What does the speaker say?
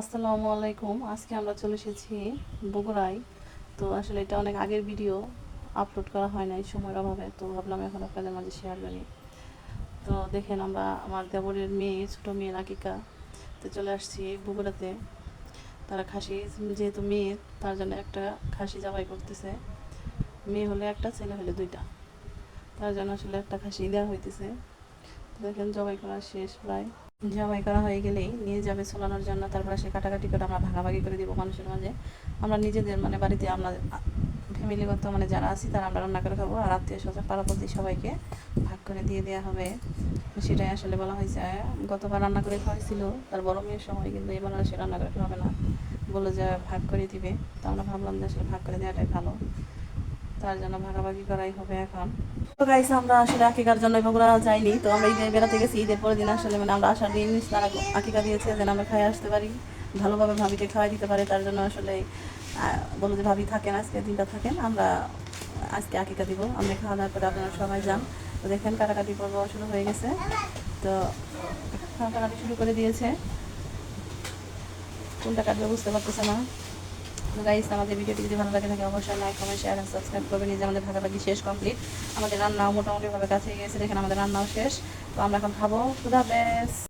আসসালামু আলাইকুম। আজকে আমরা চলে এসেছি বগুড়ায়। তো আসলে এটা অনেক আগের ভিডিও আপলোড করা হয় নাই সময়ের অভাবে। তো ভাবলাম এখন আপনাদের মাঝে শেয়ার করি। তো দেখেন আমরা, আমার দেবরের মেয়ে, ছোটো মেয়ে রাকিকা। তো চলে আসছি বগুড়াতে। তারা খাসি যেহেতু মেয়ে, তার জন্য একটা খাসি জবাই করতেছে। মেয়ে হলে একটা, ছেলে হলে দুইটা। তার জন্য আসলে একটা খাসি দেওয়া হইতেছে। দেখেন জবাই করা শেষ প্রায়। জবাই করা হয়ে গেলেই নিয়ে যাবে সোলানোর জন্য, তারপরে সে কাটাকাটি করে আমরা ভাগাভাগি করে দিব মানুষের মাঝে। আমরা নিজেদের মানে বাড়িতে আমরা ফ্যামিলিগত মানে যারা আছি, তারা আমরা রান্না করে খাব আর আত্মীয় স্বজন পাড়াপতি সবাইকে ভাগ করে দিয়ে দেওয়া হবে। সেটাই আসলে বলা হয়েছে। গতবার রান্না করে খাওয়াইছিল তার বড় মেয়ের সময়, কিন্তু এবার সে রান্না করে খাওয়াবে না। বলল যে ভাগ করে দিবে। তো আমরা ভাবলাম যে আসলে ভাগ করে দেওয়াটাই ভালো। তার জন্য ভাগাভাগি করাই হবে এখন। গাইস আমরা আসলে আকিকার জন্য বগুড়া যাইনি তো আমরা ঈদে বেড়াতে গেছি ঈদের পরের দিন আসলে মানে আমরা আসার দিন তারা আকিকা দিয়েছে যেন আমরা খাই আসতে পারি, ভালোভাবে ভাবিকে খাওয়াই দিতে পারে, তার জন্য আসলে বলল যে ভাবি থাকেন, আজকে দিনটা থাকেন, আমরা আজকে আকিকা দিব, আমরা খাওয়া দাওয়ার পরে আপনারা সবাই যান। তো দেখেন, কাটাকাটি পর্ব শুরু হয়ে গেছে, তো কাটাকাটি শুরু করে দিয়েছে। কোনটা কাটবে বুঝতে পারতেছে না। গাইস আমাদের ভিডিওটি যদি ভালো লাগে থাকে, অবশ্যই like comment share and subscribe করবেন। যে আমাদের ভাগাভাগি শেষ কমপ্লিট আমাদের রান্নাও মোটামুটিভাবে কাছে গিয়েছে, দেখেন আমাদের রান্নাও শেষ। তো আমরা এখন খাব। খুদা হাফেজ।